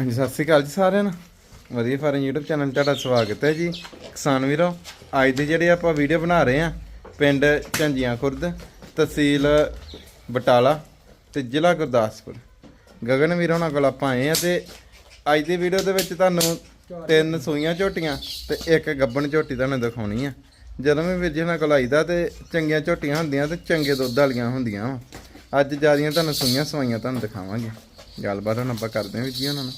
ਹਾਂਜੀ, ਸਤਿ ਸ੍ਰੀ ਅਕਾਲ ਜੀ ਸਾਰਿਆਂ ਨੂੰ। ਵਧੀਆ ਫਾਰਮ YouTube ਚੈਨਲ ਤੁਹਾਡਾ ਸਵਾਗਤ ਹੈ ਜੀ। ਕਿਸਾਨ ਵੀਰੋ, ਅੱਜ ਦੀ ਜਿਹੜੀ ਆਪਾਂ ਵੀਡੀਓ ਬਣਾ ਰਹੇ ਆ ਪਿੰਡ ਝੰਜੀਆਂ ਖੁਰਦ ਤਹਿਸੀਲ ਬਟਾਲਾ ਤੇ ਜ਼ਿਲ੍ਹਾ ਗੁਰਦਾਸਪੁਰ। ਗਗਨ ਵੀਰ ਹੋਣਾ ਕੋਲ ਆਪਾਂ ਆਏ ਆ ਤੇ ਅੱਜ ਦੀ ਵੀਡੀਓ ਦੇ ਵਿੱਚ ਤੁਹਾਨੂੰ ਤਿੰਨ ਸੂਈਆਂ ਝੋਟੀਆਂ ਤੇ ਇੱਕ ਗੱਬਣ ਝੋਟੀ ਤੁਹਾਨੂੰ ਦਿਖਾਉਣੀ ਆ। ਜਦੋਂ ਵੀ ਵੀਰ ਜੀ ਹੋਣਾ ਕੋਲ ਆਈਦਾ ਤੇ ਚੰਗੀਆਂ ਝੋਟੀਆਂ ਹੁੰਦੀਆਂ ਤੇ ਚੰਗੇ ਦੁੱਧ ਵਾਲੀਆਂ ਹੁੰਦੀਆਂ ਵਾ। ਅੱਜ ਜਿਆਦੀਆਂ ਤੁਹਾਨੂੰ ਸੂਈਆਂ ਸਵਾਈਆਂ ਤੁਹਾਨੂੰ ਦਿਖਾਵਾਂਗੇ। ਗੱਲਬਾਤ ਹੁਣ ਆਪਾਂ ਕਰਦੇ ਹਾਂ ਵੀਰ ਜੀ ਉਹਨਾਂ ਨਾਲ।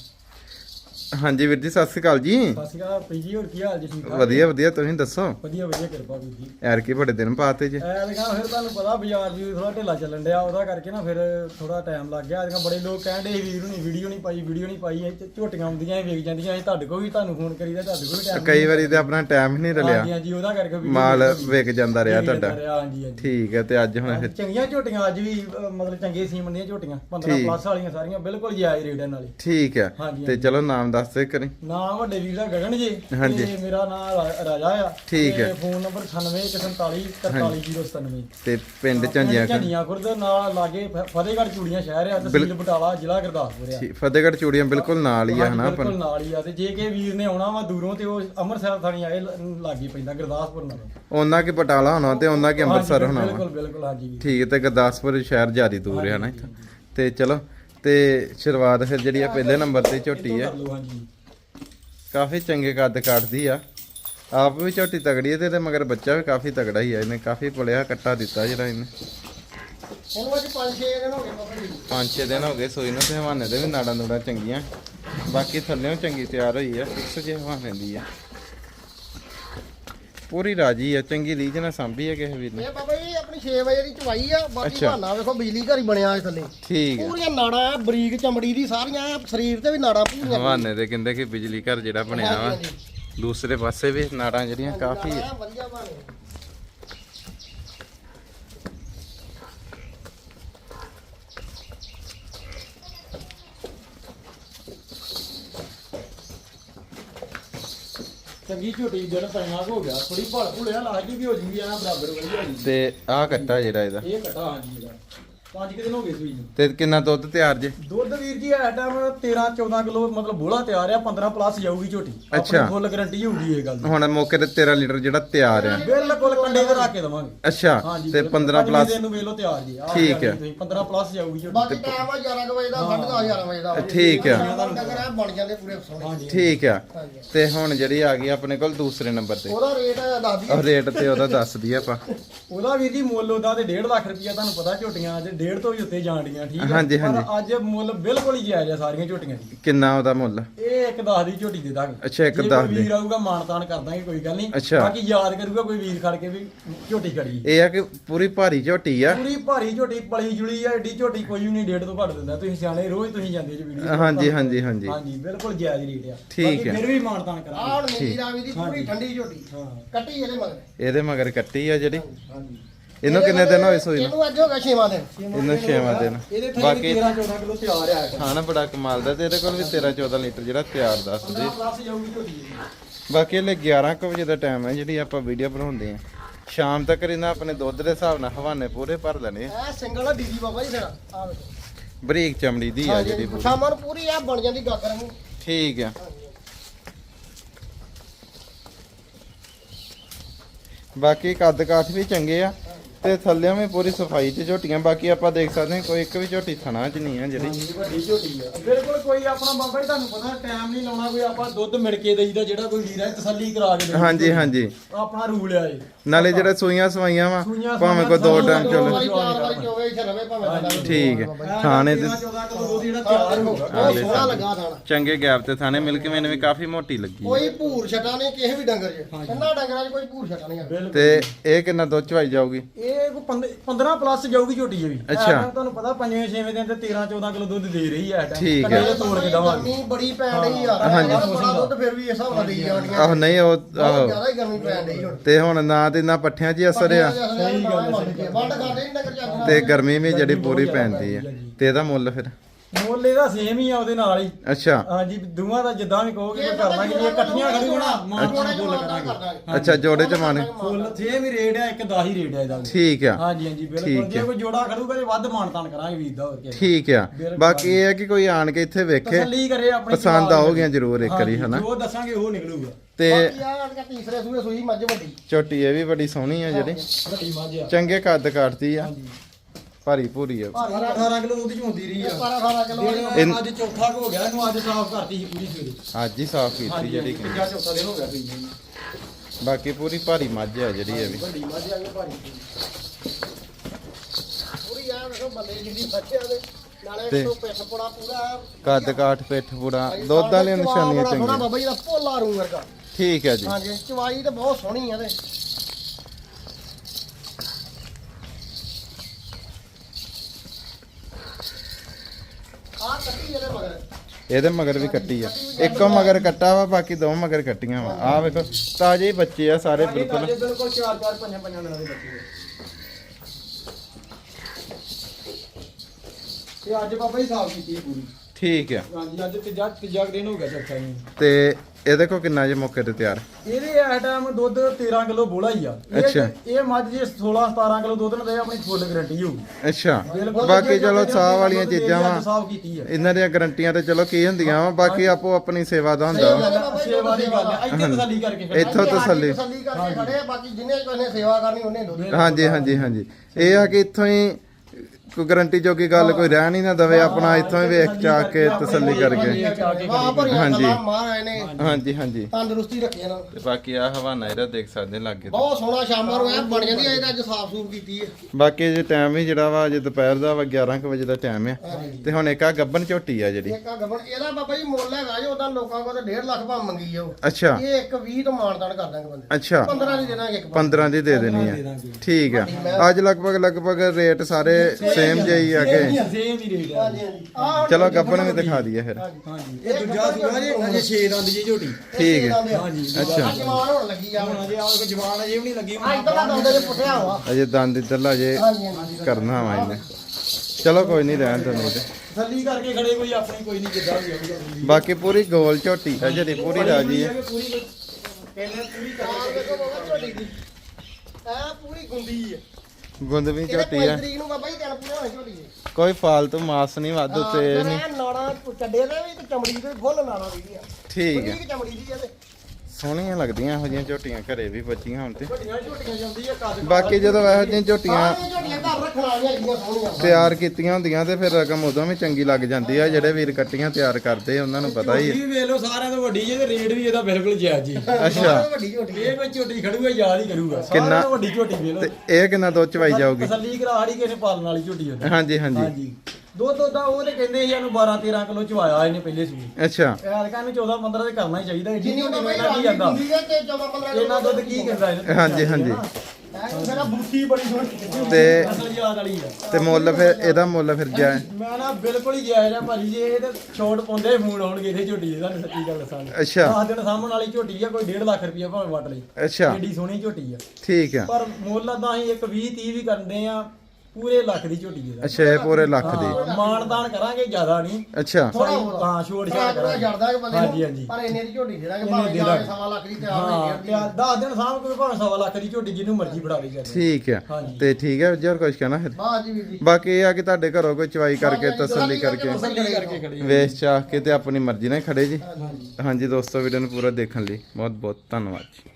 ਹਾਂਜੀ ਵੀਰ ਜੀ ਸਤਿ ਸ਼੍ਰੀ ਅਕਾਲ ਜੀ। ਸਤਿ ਸ਼੍ਰੀ ਅਕਾਲ ਪੀ ਜੀ ਹੋਰ ਕੀ ਹਾਲ ਜੀ ਠੀਕ ਠਾਕ? ਵਧੀਆ ਵਧੀਆ ਤੁਸੀਂ ਦੱਸੋ? ਵਧੀਆ ਵਧੀਆ ਕਿਰਪਾ ਵੀਰ ਜੀ। ਯਾਰ ਕੀ ਬੜੇ ਦਿਨ ਪਾਤੇ ਜੀ। ਐ ਲਗਾ ਫਿਰ ਤੁਹਾਨੂੰ ਪਤਾ ਬਾਜ਼ਾਰ ਵੀ ਥੋੜਾ ਢਿੱਲਾ ਚੱਲਣ ਡਿਆ ਉਹਦਾ ਕਰਕੇ ਨਾ ਫਿਰ ਥੋੜਾ ਟਾਈਮ ਲੱਗ ਗਿਆ। ਅੱਜ ਬੜੇ ਲੋਕ ਕਹਿੰਦੇ ਵੀਰ ਨੂੰ ਵੀਡੀਓ ਨਹੀਂ ਪਾਈ ਵੀਡੀਓ ਨਹੀਂ ਪਾਈ ਇਹ ਝੋਟੀਆਂ ਆਉਂਦੀਆਂ ਇਹ ਵੇਖ ਜਾਂਦੀਆਂ ਅਸੀਂ ਤੁਹਾਡੇ ਕੋਲ ਵੀ ਤੁਹਾਨੂੰ ਫੋਨ ਕਰੀਦਾ ਤੁਹਾਡੇ ਕੋਲ ਵੀ ਟਾਈਮ ਕਈ ਵਾਰੀ ਤੇ ਆਪਣਾ ਟਾਈਮ ਹੀ ਨਹੀਂ ਰਲਿਆ। ਹਾਂਜੀ ਹਾਂਜੀ ਉਹਦਾ ਕਰਕੇ video ਮਾਲ ਵੇਖ- ਵਿਕ ਜਾਂਦਾ ਰਿਹਾ ਤੁਹਾਡਾ। ਰਿਹਾ, ਹਾਂਜੀ ਹਾਂਜੀ। ਠੀਕ ਹੈ ਤੇ ਅੱਜ ਹੁਣ ਫਿਰ ਚੰਗੀਆਂ ਝੋਟੀਆਂ ਅੱਜ ਵੀ ਅ, ਮਤਲਬ ਚੰਗੇ ਸੀਮਨ ਦੀਆਂ ਝੋਟੀਆਂ 15 ਠੀਕ। ਪਲੱਸ ਵਾਲੀਆਂ ਸਾਰੀਆਂ ਬਿਲਕੁਲ ਜਾਇਜ਼ ਰੇਟ ਨਾਲ ਠੀਕ ਹੈ ਹਾਂਜੀ, ਤੇ ਚਲੋ ਨਾਮ ਦੱਸ ਦੇ ਕਰੀ। ਨਾਮ ਵੱਡੇ ਵੀਰ ਦਾ ਗਗਨ ਜੀ ਹਾਂਜੀ। ਤੇ ਮੇਰਾ ਨਾਮ ਰਾਜਾ ਆ। ਠੀਕ ਹੈ। ਫੋਨ ਨੰਬਰ 9847 43097 ਤੇ ਪਿੰਡ ਝੰਜੀਆਂ ਝੰਡੀਆਂ ਖੁਰਦ। ਨਾਲ ਲਾਗੇ ਫ- ਫਤਿਹਗੜ੍ਹ ਚੂੜੀਆਂ ਸ਼ਹਿਰ ਆ ਤਹਿਸੀਲ ਬਟਾਲਾ ਜ਼ਿਲ੍ਹਾ ਗੁਰਦਾਸਪੁਰ ਆ। ਠੀਕ, ਫਤਿਹਗੜ੍ਹ ਚੂੜੀਆਂ ਬਿਲਕੁਲ ਨਾਲ ਹੀ ਆ ਹਨਾ ਆਪਾਂ ਬਿਲਕੁਲ ਨਾਲ ਹੀ ਆ ਤੇ ਜੇ ਕੇ ਵੀਰ ਨੇ ਆਉਣਾ ਵਾ ਦੂਰੋਂ ਤੇ ਉਹ ਅੰਮ੍ਰਿਤਸਰ ਥਾਣੀ ਆਏ ਲ- ਲਾਗੇ ਪੈਂਦਾ ਗੁਰਦਾਸਪੁਰ ਨਾਲ। ਉਹਨਾਂ ਕੀ ਪਟਾਲਾ ਹੋਣਾ ਤੇ ਉਹਨਾਂ ਕੀ ਅੰਮ੍ਰਿਤਸਰ ਹਾਂਜੀ, ਹੋਣਾ ਵਾ। ਬਿਲਕੁਲ ਬਿਲਕੁਲ ਹਾਂਜੀ। ਵੀਰ। ਠੀਕ ਹੈ ਤੇ ਗੁਰਦਾਸਪੁਰ ਸ਼ਹਿਰ ਜਿਆਦੀ ਦੂਰ ਹੈ ਨਾ ਇੱਥੋਂ। ਤੇ ਚਲੋ ਤੇ ਸ਼ੁਰੂਆਤ ਫਿਰ ਜਿਹੜੀ ਆ ਪਹਿਲੇ ਨੰਬਰ ਤੇ ਝੋਟੀ ਹਾਂਜੀ। ਕਾਫੀ ਚੰਗੇ ਕੱਦ ਕੱਟਦੀ ਆ। ਆਪ ਵੀ ਝੋਟੀ ਤਗੜੀ ਹੈ ਤੇ ਇਹਦੇ ਮਗਰ ਬੱਚਾ ਵੀ ਕਾਫੀ ਤਗੜਾ ਹੀ ਆ। ਇਹਨੇ ਕਾਫੀ ਪਲਿਆ ਕੱਟਾ ਦਿੱਤਾ ਜਿਹੜਾ ਇਹਨੇ। ਹੁਣ ਅੱਜ 5-6 ਦਿਨ ਹੋ ਗਏ ਬਾਬਾ ਜੀ। ਪੰਜ ਛੇ ਦਿਨ ਹੋ ਗਏ ਸੋਈ ਨੂੰ ਤੇ ਹਵਾਨੇ ਦੇ ਵੀ ਨਾੜਾਂ ਨੂੜਾਂ ਚੰਗੀਆਂ। ਬਾਕੀ ਥੱਲੇੋਂ ਚੰਗੀ ਤਿਆਰ ਹੋਈ ਆ ਫਿਕਸ ਜੇ ਹਵਾਨੇ ਦੀ ਆ। ਪੂਰੀ ਰਾਜੀ ਆ ਚੰਗੀ ਰੀਝ ਨਾਲ ਸਾਂਭੀ ਆ ਕਿਸੇ ਵੀਰ ਨੇ। ਇਹ ਬਾਬਾ 6 ਵਜੇ ਦੀ ਚਵਾਈ ਆ ਬਾਕੀ ਅੱਛਾ। ਬਹਾਨਾ ਵੇਖੋ ਬਿਜਲੀ ਘਰ ਹੀ ਬਣਿਆ ਇਸ ਥੱਲੇ ਠੀਕ ਆ। ਪੂਰੀਆਂ ਨਾੜਾਂ ਆ, ਬਰੀਕ ਚਮੜੀ ਦੀ ਸਾਰੀਆਂ ਆ, ਸਰੀਰ ਤੇ ਵੀ ਨਾੜਾਂ ਪੂਰੀਆਂ ਹਵਾਨੇ ਦੇ ਕਹਿੰਦੇ ਕਿ ਬਿਜਲੀ ਘਰ ਜਿਹੜਾ ਬਣਿਆ ਵਾ ਦੂਸਰੇ ਪਾਸੇ ਵੀ ਨਾੜਾਂ ਜਿਹੜੀਆਂ ਕਾਫੀ ਆ। ਵਧੀਆ ਚੰਗੀ ਝੋਟੀ ਦਿਨ ਪੈਣਾ ਹੋ ਗਿਆ ਥੋੜੀ ਭਲ ਭੁਲਿਆ ਲਾਗੀ ਵੀ ਹੋ ਜੂਗੀ ਆ ਬਰਾਬਰ ਵਧੀਆ ਹੋ ਜੂਗੀ। ਤੇ ਆਹ ਕੱਟਾ ਜਿਹੜਾ ਇਹਦਾ। ਇਹ ਘਟਾ ਹਾਂਜੀ ਇਹਦਾ। ਪੰਜ ਕੁ ਦਿਨ ਹੋ ਗਏ ਸੂਈ ਨੂੰ ਤੇ ਕਿੰਨਾ ਦੁੱਧ ਤਿਆਰ ਜੇ? ਦੁੱਧ ਵੀਰ ਜੀ ਇਹ ਟਾਈਮ 13 14 ਕਿਲੋ ਮਤਲਬ ਬੋਲਾ ਤਿਆਰ ਆ 15 ਪਲੱਸ ਜਾਊਗੀ ਝੋਟੀ। ਅੱਛਾ। ਫੁੱਲ ਗਾਰੰਟੀ ਹੋਊਗੀ ਇਹ ਗੱਲ ਦੀ। ਹੁਣ ਮੌਕੇ ਤੇ 13 ਲੀਟਰ ਜਿਹੜਾ ਤਿਆਰ ਆ। ਬਿਲਕੁਲ ਕੰਡੇ ਤੇ ਰੱਖ ਕੇ ਦਵਾਂਗੇ। ਅੱਛਾ ਤੇ ਬਿਲਕੁਲ। 15 ਪੰਜਵੇਂ ਪਲੱਸ ਦਿਨ ਨੂੰ ਵੇਖ ਲਓ ਤਿਆਰ ਜੀ। ਆਹ ਠੀਕ ਹੈ। ਤੁਸੀਂ 15 ਪਲੱਸ ਜਾਊਗੀ ਝੋਟੀ। ਬਾਕੀ ਟਾਈਮ ਆ 11 ਕੁ ਵਜੇ ਦਾ 10:30 11 ਵਜੇ ਦਾ। ਠੀਕ ਆ। ਆ ਬਣ ਜਾਂਦੇ ਪੂਰੇ ਸੋਹਣੇ। ਠੀਕ ਆ। ਹਾਂਜੀ। ਤੇ ਹੁਣ ਜਿਹੜੀ ਆ ਗਈ ਆਪਣੇ ਕੋਲ ਦੂਸਰੇ ਨੰਬਰ ਤੇ। ਉਹਦਾ ਰੇਟ ਦੱਸ ਦਈਏ। ਉਹ ਰੇਟ ਤੇ ਉਹਦਾ ਦੱਸ ਦਈਏ ਆਪਾਂ। ਉਹਦਾ ਵੀਰ ਜੀ ਮੁੱਲ ਉਹਦਾ ਤੇ 1.5 ਲੱਖ ਰੁਪਇਆ ਤੁਹਾਨੂੰ ਪਤਾ ਝੋਟੀਆਂ ਅੱਜ 1.5 ਤੋਂ ਵੀ ਉੱਤੇ ਜਾਣਡੀਆਂ ਠੀਕ ਹੈ ਹਾਂਜੀ, ਪਰ ਹਾਂਜੀ। ਅੱਜ ਮੁੱਲ ਬਿਲਕੁਲ ਹੀ ਜਾਇਜ਼ ਆ ਸਾਰੀਆਂ ਝੋਟੀਆਂ ਦੀ। ਕਿੰਨਾ ਉਹਦਾ ਮੁੱਲ? ਇਹ ਇੱਕ 10 ਦੀ ਝੋਟੀ ਦੇ ਦਾਂਗੇ। ਅੱਛਾ, ਇੱਕ ਜੇ ਦਸ ਕੋਈ ਦੀ। ਵੀਰ ਆਊਗਾ ਮਾਨਤਾਨ ਕਰ ਦਾਂਗੇ ਕੋਈ ਗੱਲ ਨਹੀਂ। ਅੱਛਾ। ਬਾਕੀ ਯਾਦ ਕਰੂਗਾ ਕੋਈ ਵੀਰ ਖੜ ਕੇ ਵੀ ਝੋਟੀ ਖੜੀ। ਇਹ ਆ ਕਿ ਪੂਰੀ ਭਾਰੀ ਝੋਟੀ ਆ? ਪੂਰੀ ਭਾਰੀ ਝੋਟੀ ਪਲੀ ਜੁਲੀ ਆ ਏਡੀ ਝੋਟੀ ਕੋਈ ਵੀ ਨਹੀਂ ਡੇਢ ਤੋਂ ਘੱਟ ਦਿੰਦਾ। ਤੁਸੀਂ ਸਿਆਣੇ ਰੋਜ਼ ਤੁਸੀਂ ਜਾਂਦੇ ਜੀ ਵੀਡੀਓ ਹਾਂਜੀ, ਹਾਂਜੀ, ਹਾਂਜੀ। ਹਾਂਜੀ ਬਿਲਕੁਲ ਜਾਇਜ਼ ਰੇਟ ਆ। ਠੀਕ ਬਾਕੀ ਹੈ। ਫਿਰ ਵੀ ਮਾਨਤਾਨ ਆਹ ਕਰਾਂਗੇ ਹੁਣ ਨੀਲੀ ਰਾਵੀ ਦੀ ਪੂਰੀ ਠੰਡੀ ਝੋਟੀ। ਹਾਂ। ਕੱਟੀ ਇਹਦੇ ਮਗਰ। ਇਹਦੇ ਮਗਰ ਕੱਟੀ ਆ ਜਿਹੜੀ। ਹਾਂਜੀ ਇਹਨੂੰ ਕਿੰਨੇ ਦਿਨ ਹੋਏ ਸੋਈ ਨੂੰ? ਇਹਨੂੰ ਅੱਜ ਹੋ ਗਿਆ 6ਵਾਂ ਦਿਨ। ਇਹਨੂੰ ਛੇਵਾਂ ਦਿਨ। ਇਹਦੇ ਥੱਲੇ ਬਾਕੀ 13 14 ਕਿਲੋ ਤਿਆਰ ਆ ਖਾਣਾ ਬੜਾ ਕਮਾਲ ਦਾ ਤੇ ਇਹਦੇ ਕੋਲ ਵੀ 13 14 ਲੀਟਰ ਜਿਹੜਾ ਤਿਆਰ ਦੱਸਦੇ ਪਲੱਸ ਜਾਊਗੀ ਝੋਟੀ ਇਹਦੀ। ਬਾਕੀ ਇਹਲੇ 11 ਕੁ ਵਜੇ ਦਾ ਟਾਈਮ ਹੈ ਜਿਹੜੀ ਆਪਾਂ ਵੀਡੀਓ ਬਣਾਉਂਦੇ ਆ। ਸ਼ਾਮ ਤੱਕ ਇਹਨਾਂ ਆਪਣੇ ਦੁੱਧ ਦੇ ਹਿਸਾਬ ਨਾਲ ਹਵਾਨੇ ਪੂਰੇ ਭਰ ਲੈਣੇ ਆ। ਇਹ ਸਿੰਗਲ ਆ ਦੀਦੀ ਬਾਬਾ ਜੀ ਫਿਰ। ਆ ਵੇਖੋ। ਬਰੀਕ ਚਮੜੀ ਦੀ ਆ ਜਿਹੜੀ ਪੂਰੀ ਸ਼ਾਮਾਂ ਨੂੰ ਪੂਰੀ ਆ ਬਣ ਜਾਂਦੀ ਗਾਗਰ ਨੂੰ ਠੀਕ ਆ। ਬਾਕੀ ਕੱਦ ਕਾਠ ਵੀ ਚੰਗੇ ਆ। ਤੇ ਥੱਲਿਆਂ ਵੀ ਪੂਰੀ ਸਫ਼ਾਈ ਚ ਝੋਟੀਆਂ ਬਾਕੀ ਆਪਾਂ ਦੇਖ ਸਕਦੇ ਹਾਂ ਕੋਈ ਇੱਕ ਵੀ ਝੋਟੀ ਥਣਾ ਚ ਨਹੀਂ ਆ ਜਿਹੜੀ। ਹਾਂਜੀ, ਵੱਡੀ ਝੋਟੀ ਆ। ਬਿਲਕੁਲ ਕੋਈ ਆਪਣਾ ਬਾਬਾ ਜੀ ਤੁਹਾਨੂੰ ਪਤਾ ਟਾਈਮ ਨਹੀਂ ਲਾਉਣਾ ਕੋਈ ਆਪਾਂ ਦੁੱਧ ਮਿਲ ਕੇ ਦੇਈਦਾ ਜਿਹੜਾ ਕੋਈ ਵੀਰ ਹੈ ਤਸੱਲੀ ਕਰਾ ਕੇ ਦੇਈਦਾ। ਹਾਂਜੀ ਹਾਂਜੀ। ਆਪਣਾ ਰੂਲ ਆ ਇਹ। ਨਾਲੇ ਜਿਹੜੇ ਸੂਈਆਂ ਸਵਾਈਆਂ ਵਾ ਸੂਈਆਂ ਭਾਵੇਂ ਕੋਈ ਦੋ ਸਵਾਈਆਂ ਟਾਈਮ ਦੋ ਚੱਲੇ। ਵਾਰੀ ਚਾਰ ਵਾਰੀ ਕਿਉਂ ਵੇ ਇੱਥੇ ਰਵੇ ਭਾਵੇਂ ਸਾਡਾ ਵੀ। ਠੀਕ ਹੈ। ਥਾਣੇ ਤੇ 14 ਕਿਲੋ ਦੁੱਧ ਜਿਹੜਾ ਤਿਆਰ ਹੋਊਗਾ ਬਹੁਤ ਸੋਹਣਾ ਲੱਗਾ ਥਾਣਾ। ਚੰਗੇ ਗੈਪ ਤੇ ਥਾਣੇ ਮਿਲਕ ਮੈਨ ਵੀ ਕਾਫੀ ਮੋਟੀ ਲੱਗੀ ਕੋਈ ਭੂਰ ਛਟਾ ਨਹੀਂ ਕਿਸੇ ਵੀ ਡੰਗਰ 'ਚ। ਠੰਡਾ ਡੰਗਰਾਂ 'ਚ ਕੋਈ ਭੂਰ ਛਟਾ ਨਹੀਂ ਤੇ ਇਹ ਕਿੰਨਾ ਦੁੱਧ ਚਵਾਈ ਜਾਊਗੀ? ਇਹ ਕੋਈ 15 ਪਲੱਸ ਜਾਊਗੀ ਝੋਟੀ ਇਹ ਵੀ। ਅੱਛਾ। ਇਹ ਤੁਹਾਨੂੰ ਪਤਾ 5-6ਵੇਂ ਦਿਨ ਤੇ 13 14 ਕਿਲੋ ਦੁੱਧ ਦੇ ਰਹੀ ਹੈ। ਠੀਕ ਹੈ। ਤੋੜ ਕੇ ਦਵਾਂਗੇ। ਗਰਮੀ ਬੜੀ ਪੈਣ ਡਈ ਆ। ਹਾਂਜੀ। ਬੜਾ ਦੁੱਧ ਫਿਰ ਵੀ ਇਸ ਹਿਸਾਬ ਨਾਲ ਦੇਈ ਜਾਣੀਆਂ ਆਹੋ ਨਹੀਂ ਉਹ ਬਹੁਤ ਆਹੋ। ਜ਼ਿਆਦਾ ਹੀ ਗਰਮੀ ਪੈਣ ਡਈ ਹੁਣ ਤੇ ਹੁਣ ਨਾ ਤੇ ਨਾ ਪੱਠਿਆਂ 'ਚ ਹੀ ਅਸਰ ਆ। ਸਹੀ ਗੱਲ ਹੈ ਵੰਡ ਕਰਦੇ ਨਹੀਂ ਡੰਗਰ ਚੱਜ ਤੇ ਗਰਮੀ ਵੀ ਜਿਹੜੀ ਪੂਰੀ ਪੈਂਦੀ ਆ। ਤੇ ਇਹਦਾ ਮੁੱਲ ਫਿਰ? ਮੁੱਲ ਇਹਦਾ ਸੇਮ ਹੀ ਆ ਉਹਦੇ ਨਾਲ ਹੀ। ਅੱਛਾ। ਹਾਂਜੀ ਦੋਵਾਂ ਦਾ ਜਿੱਦਾਂ ਵੀ ਕਹੋਗੇ ਇਹ ਕੋਈ ਪਤਾ ਕਰਨਾ ਕਿ ਜੋੜਾ ਇਹ ਇਕੱਠੀਆਂ ਜੋੜਾ ਖੜੂਗਾ ਮਾਂ ਜੋੜਾ। ਮਾਂ ਬੋਲ ਜੋੜਾ ਕਰਾਂਗੇ ਅੱਛਾ ਜੋੜੇ ਚ ਮਨ। ਫੁੱਲ ਸੇਮ ਹੀ ਰੇਟ ਆ ਇੱਕ 10 ਹੀ ਰੇਟ ਆ ਇਹਦਾ ਵੀ। ਠੀਕ ਆ। ਹਾਂਜੀ ਹਾਂਜੀ ਬਿਲਕੁਲ। ਠੀਕ ਜੇ ਹੈ। ਕੋਈ ਜੋੜਾ ਖੜੂਗਾ ਤੇ ਵੱਧ ਮਾਨਤਾਨ ਕਰਾਂਗੇ ਵੀਰ ਦਾ ਹੋਰ ਕੀ ਠੀਕ ਆ। ਬਾਕੀ ਇਹ ਹੈ ਕਿ ਕੋਈ ਆਣ ਕੇ ਇੱਥੇ ਵੇਖੇ। ਤਸੱਲੀ ਕਰੇ ਆਪਣੀ ਪਸੰਦ ਆਉਗੀਆਂ ਦੀ। ਜ਼ਰੂਰ ਇੱਕ ਵਾਰੀ ਹਾਂਜੀ, ਹਨਾ? ਜੋ ਦੱਸਾਂਗੇ ਉਹ ਨਿਕਲੂਗਾ। ਤੇ ਬਾਕੀ ਆ ਅੱਜ ਤੀਸਰੇ ਸੂਏ ਸੂਈ ਮੱਝ ਵੱਡੀ। ਝੋਟੀ ਇਹ ਵੀ ਬੜੀ ਸੋਹਣੀ ਆ ਜਿਹੜੀ। ਵੱਡੀ ਮੱਝ ਆ। ਚੰਗੇ ਕੱਦ ਕਾਟਦੀ ਆ। ਹਾਂਜੀ। ਭਾਰੀ ਭੂਰੀ ਆ। 18 ਕਿਲੋ ਦੁੱਧ ਚ ਹੁੰਦੀ ਰਹੀ ਆ। 12 18 ਕਿਲੋ ਅੱਜ ਚੌਥਾ ਹੋ ਗਿਆ ਇਹਨੂੰ ਅੱਜ ਸਾਫ਼ ਕਰਤੀ ਸੀ ਪੂਰੀ ਸਵੇਰੇ। ਅੱਜ ਹੀ ਸਾਫ਼ ਕੀਤੀ ਜਿਹੜੀ ਕਿ। ਤੀਜਾ ਚੌਥਾ ਦਿਨ ਹੋ ਗਿਆ ਨੂੰ। ਬਾਕੀ ਪੂਰੀ ਭਾਰੀ ਮੱਝ ਆ ਜਿਹੜੀ ਇਹ ਵੀ। ਵੱਡੀ ਮੱਝ ਆ ਗਈ ਭਾਰੀ ਪੂਰੀ ਆ ਵੇਖੋ ਬੰਦੇ ਜਿੰਦੀ ਬੱਚੇ ਉਹਦੇ ਨਾਲੇ ਤੇ- ਤੋਂ ਪਿੱਠ ਪੋੜਾ ਪੂਰਾ ਕੱਦ ਕਾਠ ਪਿੱਠ ਪੂਰਾ ਦੁੱਧ ਵਾਲੀਆਂ ਨਿਸ਼ਾਨੀਆਂ ਚੰਗੀਆਂ। ਬਾਬਾ ਜੀ ਦਾ ਭੋਲਾ ਰੂ ਵਰਗਾ। ਠੀਕ ਹੈ ਜੀ। ਹਾਂਜੀ ਚਵਾਈ ਤੇ ਬਹੁਤ ਸੋਹਣੀ ਆ ਤੇ ਆ ਕੱਟੀ ਇਹਦੇ ਮਗਰ ਇਹਦੇ ਮਗਰ ਵੀ ਕੱਟੀ ਆ। ਇੱਕੋ ਮਗਰ ਕੱਟਾ ਵਾ ਬਾਕੀ ਦੋ ਮਗਰ ਕੱਟੀਆਂ ਵਾ। ਆ ਵੇਖੋ ਤਾਜ਼ੇ ਹੀ ਬੱਚੇ ਆ ਸਾਰੇ ਬਿਲਕੁਲ। ਤੁਹਾਡੇ ਬਿਲਕੁਲ ਚਾਰ ਚਾਰ ਪੰਜਾਂ ਪੰਜਾਂ ਦਿਨਾਂ ਦੇ ਬੱਚੇ ਆ। ਇਹ ਅੱਜ ਬਾਬਾ ਜੀ ਸਾਫ਼ ਕੀਤੀ ਹੈ ਪੂਰੀ। ਠੀਕ ਆ। ਹਾਂਜੀ ਅੱਜ ਤੀਜਾ ਤੀਜਾ ਦਿਨ ਹੋ ਗਿਆ ਚੌਥਾ ਜੀ। ਤੇ ਇਹਦੇ ਕੋ ਕਿੰਨਾ ਜੇ ਮੌਕੇ ਤੇ ਤਿਆਰ। ਇਹਦੇ ਇਸ ਟਾਈਮ ਦੁੱਧ 13 ਕਿਲੋ ਬੋਲਾ ਹੀ ਆ। ਇਹ- ਅੱਛਾ। ਇਹ ਮੱਝ ਜੇ 16 17 ਕਿਲੋ ਦੁੱਧ ਨਾ ਦੇ ਆਪਣੀ ਫੁੱਲ ਗਾਰੰਟੀ ਹੋਊਗੀ ਅੱਛਾ। ਬਿਲਕੁਲ ਬਾਕੀ ਚਲੋ ਸਾਹ ਵਾਲੀਆਂ ਚੀਜ਼ਾਂ ਵਾ। ਸਾਫ਼ ਕੀਤੀ ਆ। ਇਹਨਾਂ ਦੀਆਂ ਗਰੰਟੀਆਂ ਤੇ ਚਲੋ ਕੀ ਹੁੰਦੀਆਂ ਵਾ ਬਾਕੀ ਆਪੋ ਆਪਣੀ ਸੇਵਾ ਦਾ ਹੁੰਦਾ ਵਾ। ਸੇਵਾ ਦੀ ਗੱਲ ਹੈ ਇੱਥੇ ਤਸੱਲੀ ਕਰਕੇ ਖੜਾ। ਇੱਥੋਂ ਹਾਂਜੀ, ਤਸੱਲੀ। ਤਸੱਲੀ ਕਰਕੇ ਖੜੇ ਆ ਬਾਕੀ ਜਿਹਨੇ ਕੋਈ ਨੇ ਸੇਵਾ ਕਰਨੀ ਉਹਨੇ ਦੁੱਧ ਹਾਂਜੀ ਹਾਂਜੀ ਹਾਂਜੀ। ਇਹ ਆ ਕਿ ਇੱਥੋਂ ਹੀ ਕੋਈ ਗਰੰਟੀ ਜੋਗੀ ਗੱਲ ਕੋਈ ਰਹਿਣ ਹੀ ਨਾ ਦਵੇ ਆਪਣਾ ਇੱਥੋਂ ਹੀ ਵੇਖ ਚਾ ਕੇ ਤਸੱਲੀ ਕਰਕੇ। ਹਾਂਜੀ। ਗੱਲਾਂ ਮਹਾਰਾਜ ਨੇ ਹਾਂਜੀ ਹਾਂਜੀ। ਤੰਦਰੁਸਤੀ ਰੱਖੀ ਇਹਨਾਂ ਨੂੰ। ਤੇ ਬਾਕੀ ਆ ਹਵਾਨਾ ਇਹਦਾ ਦੇਖ ਸਕਦੇ ਲੱਗੇ ਬਹੁਤ ਸੋਹਣਾ ਸ਼ਾਮਾਂ ਨੂੰ ਐ ਬਣ ਜਾਂਦੀ ਐ ਇਹਦਾ ਅੱਜ ਸਾਫ਼ ਸੂਫ ਕੀਤੀ ਹੈ। ਬਾਕੀ ਜੇ ਟਾਈਮ ਵੀ ਜਿਹੜਾ ਵਾ ਜੇ ਦੁਪਹਿਰ ਦਾ ਵਾ 11 ਕੁ ਵਜੇ ਦਾ ਟਾਈਮ ਆ। ਤੇ ਹੁਣ ਇੱਕ ਆ ਗੱਬਨ ਝੋਟੀ ਆ ਜਿਹੜੀ। ਇੱਕ ਆ ਗੱਬਣ ਇਹਦਾ ਬਾਬਾ ਜੀ ਮੁੱਲ ਹੈਗਾ ਜੀ ਉਦਾਂ ਲੋਕਾਂ ਕੋਲ ਤਾਂ 1.5 ਲੱਖ ਭਾਵੇਂ ਮੰਗੀ ਜਾਓ। ਅੱਛਾ। ਇਹ ਇੱਕ 20 ਤੋਂ ਮਾਨਦਾਨ ਕਰ ਦਾਂਗੇ ਬੰਦੇ। ਅੱਛਾ। 15 ਦੀ ਦੇ ਦਾਂਗੇ ਇੱਕ 15 ਦੀ ਦੇ ਦੇਣੀ ਆ। ਠੀਕ ਆ। ਅੱਜ ਲਗਭਗ ਲਗਭਗ ਰੇਟ ਸਾਰੇ ਸੇਮ ਜਿਹੀ ਆ ਕਿ। ਸੇਮ ਹੀ ਰੇਟ ਆ। ਆ ਚਲੋ ਗੱਬਨ ਵੀ ਦਿਖਾ ਦਈਏ ਫਿਰ। ਹਾਂਜੀ। ਇਹ ਦੂਜਾ ਸੂਆ ਜੀ ਅਜੇ 6 ਦੰਦ ਜੀ ਝੋਟੀ। ਠੀਕ ਹੈ। ਹਾਂਜੀ ਅੱਛਾ। ਜਵਾਨ ਹੋਣ ਲੱਗੀ ਆ। ਹੁਣ ਅਜੇ ਆ ਕੋਈ ਜਵਾਨ ਅਜੇ ਵੀ ਨਹੀਂ ਲੱਗੀ ਆ ਇਧਰ ਦਾ ਦੰਦ ਜੇ ਪੁੱਠਿਆ ਹੋਆ। ਅਜੇ ਦੰਦ ਇੱਧਰਲਾ ਜੇ ਹਾਂਜੀ ਹਾਂਜੀ ਕਰਨਾ ਵਾ ਇਹਨੇ। ਚਲੋ ਕੋਈ ਨਹੀਂ ਰਹਿਣ ਦੋ ਨਹੀਂ ਤੇ। ਤਸੱਲੀ ਕਰਕੇ ਖੜੇ ਕੋਈ ਆਪਣੀ ਕੋਈ ਨਹੀਂ ਜਿੱਦਾਂ ਵੀ ਆਊਗਾ ਬਾਕੀ ਪੂਰੀ ਗੋਲ ਝੋਟੀ ਆ ਜਿਹੜੀ ਪੂਰੀ ਰਾਜੀ ਆ। ਪੂਰੀ ਕੋਈ- ਪਹਿਲੇ ਪੂਰੀ ਆ ਕਰਕੇ ਵੇਖੋ ਬਾਬਾ ਝੋਟੀ ਦੀ। ਐ ਪੂਰੀ ਗੁੰਦੀ ਹੈ ਗੁੰਦਵੀ ਝੋਟੀ 5 ਆ ਤਰੀਕ ਨੂੰ ਬਾਬਾ ਜੀ ਦਿਨ ਪੂਰੇ ਹੋਣੇ ਝੋਟੀ ਦੇ। ਕੋਈ ਫਾਲਤੂ ਮਾਸ ਨਹੀਂ ਵਾਧੂ ਤੇ ਹਾਂ, ਨਹੀਂ। ਨਾੜਾਂ ਚੱਡੇ ਦੇ ਵੀ ਤੇ ਚਮੜੀ ਦੇ ਫੁੱਲ ਨਾੜਾਂ ਦੀ ਆ। ਠੀਕ ਹੈ ਚਮੜੀ ਦੀ ਆ ਤੇ। ਸੋਹਣੀਆਂ ਲੱਗਦੀਆਂ ਇਹੋ ਜਿਹੀਆਂ ਝੋਟੀਆਂ ਘਰੇ ਵੀ ਬੱਚੀਆਂ ਹੁਣ ਤੇ। ਵੱਡੀਆਂ ਝੋਟੀਆਂ ਜਾਂਦੀ ਆ ਕੱਦ ਬਾਕੀ ਜਦੋਂ ਇਹੋ ਜਿਹੀਆਂ ਝੋਟੀਆਂ ਸਾਰੀਆਂ ਝੋਟੀਆਂ ਘਰ ਰੱਖਣ ਵਾਲੀਆਂ ਹੈਗੀਆਂ ਸੋਹਣੀਆਂ। ਤਿਆਰ ਕੀਤੀਆਂ ਹੁੰਦੀਆਂ ਤੇ ਫਿਰ ਰਕਮ ਉਦੋਂ ਵੀ ਚੰਗੀ ਲੱਗ ਜਾਂਦੀ ਆ ਜਿਹੜੇ ਵੀਰ ਕੱਟੀਆਂ ਤਿਆਰ ਕਰਦੇ ਉਹਨਾਂ ਨੂੰ ਪਤਾ ਹੀ ਵੀ ਵੇਖ ਲਓ ਸਾਰਿਆਂ ਤੋਂ ਵੱਡੀ ਜੇ ਰੇਟ ਵੀ ਇਹਦਾ ਬਿਲਕੁਲ ਜਾਇਜ਼ ਜੀ। ਅੱਛਾ। ਵੱਡੀ ਝੋਟੀ ਇਹ ਕੋਈ ਝੋਟੀ ਖੜੂਗਾ ਯਾਦ ਹੀ ਕਰੂਗਾ। ਕਿੰਨਾ- ਸਾਰਿਆਂ ਤੋਂ ਵੱਡੀ ਝੋਟੀ ਵੇਖ ਤੇ ਇਹ ਕਿੰਨਾ ਦੁੱਧ ਚਵਾਈ ਜਾਊਗੀ? ਤਸੱਲੀ ਕਰਾ ਹੜੀ ਕਿਸੇ ਪਾਲਣ ਵਾਲੀ ਝੋਟੀ ਉਹਦੀ ਹਾਂਜੀ ਹਾਂਜੀ। ਹਾਂਜੀ। ਦੁੱਧ ਉਹਦਾ ਉਹ ਤੇ ਕਹਿੰਦੇ ਸੀ ਇਹਨੂੰ 12 13 ਕਿਲੋ ਚਵਾਇਆ ਇਹਨੇ ਪਹਿਲੇ ਸੂਏ ਅੱਛਾ। ਐਤਕਾਂ ਨੂੰ 14 15 ਤੇ ਕਰਨਾ ਹੀ ਚਾਹੀਦਾ ਜਿੰਨੀ ਜੀ ਮੇਲਾ ਕੀ ਜਾਂਦਾ ਹੁੰਦੀ ਹੈ ਤੇ 14 15 ਇਹਨਾਂ ਦੁੱਧ ਕੀ ਕਹਿੰਦਾ ਇਹਨੂੰ? ਹਾਂਜੀ, ਹਾਂਜੀ। ਮੇਰਾ ਬੂਟੀ ਬੜੀ ਸੋਹਣੀ ਤੇ ਅਸਲ ਯਾਦ ਵਾਲੀ ਆ। ਤੇ ਮੁੱਲ ਫਿਰ ਇਹਦਾ ਮੁੱਲ ਫਿਰ ਜਾ ਮੈਂ ਨਾ ਬਿਲਕੁਲ ਹੀ ਜਾਇਜ਼ ਆ ਭਾਜੀ ਜੇ ਇਹ ਤੇ ਛੋਟ ਪਾਉਂਦੇ ਫੋਨ ਆਉਣਗੇ ਇਥੇ ਝੋਟੀ ਦੇ ਤੁਹਾਨੂੰ ਸੱਚੀ ਗੱਲ ਦੱਸਾਂਗੇ ਅੱਛਾ। ਆਹ ਦਿਨ ਸਾਹਮਣ ਵਾਲੀ ਝੋਟੀ ਆ ਕੋਈ 1.5 ਲੱਖ ਰੁਪਇਆ ਭਾਵੇਂ ਵਟ ਲਈ ਅੱਛਾ। ਏਡੀ ਸੋਹਣੀ ਝੋਟੀ ਆ। ਠੀਕ ਆ। ਪਰ ਮੁੱਲ ਤਾਂ ਅਸੀਂ ਇੱਕ 20 30 ਵੀ ਕਰਦੇ ਆ ਪੂਰੇ ਲੱਖ ਦੀ ਝੋਟੀ ਇਹਦਾ ਅੱਛਾ ਇਹ ਪੂਰੇ ਲੱਖ ਦੀ। ਹਾਂ, ਮਾਨਦਾਨ ਕਰਾਂਗੇ ਜ਼ਿਆਦਾ ਨਹੀਂ। ਅੱਛਾ। ਥੋੜਾ ਹੋਰ ਹਾਂ ਛੋੜ ਛਾੜ ਕਰਾਂਗੇ। ਛੱਡਦਾ ਕਿ ਬੰਦੇ ਨੂੰ ਹਾਂਜੀ, ਹਾਂਜੀ। ਪਰ ਇੰਨੇ ਦੀ ਝੋਟੀ ਦੇ ਦਾਂਗੇ ਭਾਵੇਂ ਦੇ ਜਾਵੇ ਦਾਂਗੇ। ਸਵਾ ਲੱਖ ਦੀ ਤੇ ਹਾਂ ਤੇ 10 ਦਿਨ ਸਾਹਮ ਕੋਈ ਭਾਵੇਂ ਸਵਾ ਲੱਖ ਦੀ ਝੋਟੀ ਜਿਹਨੂੰ ਮਰਜ਼ੀ ਫੜਾ ਲਈ ਜਾਂਦੇ ਠੀਕ ਆ। ਹਾਂਜੀ। ਤੇ ਠੀਕ ਹੈ ਜੀ ਹੋਰ ਕੁਝ ਕਹਿਣਾ ਫਿਰ ਹਾਂ ਜੀ ਵੀਰ ਜੀ। ਬਾਕੀ ਇਹ ਆ ਕਿ ਤੁਹਾਡੇ ਘਰੋਂ ਕੋਈ ਚਵਾਈ ਕਰਕੇ ਤਸੱਲੀ ਕਰਕੇ ਵੇਚ ਚਾਹ ਕੇ ਤੇ ਆਪਣੀ ਮਰਜ਼ੀ ਨਾਲ ਖੜੇ ਜੀ। ਹਾਂਜੀ। ਹਾਂਜੀ ਦੋਸਤੋ ਵੀਡੀਓ ਨੂੰ ਪੂਰਾ ਦੇਖਣ ਲਈ ਬਹੁਤ ਬਹੁਤ ਧੰਨਵਾਦ ਜੀ।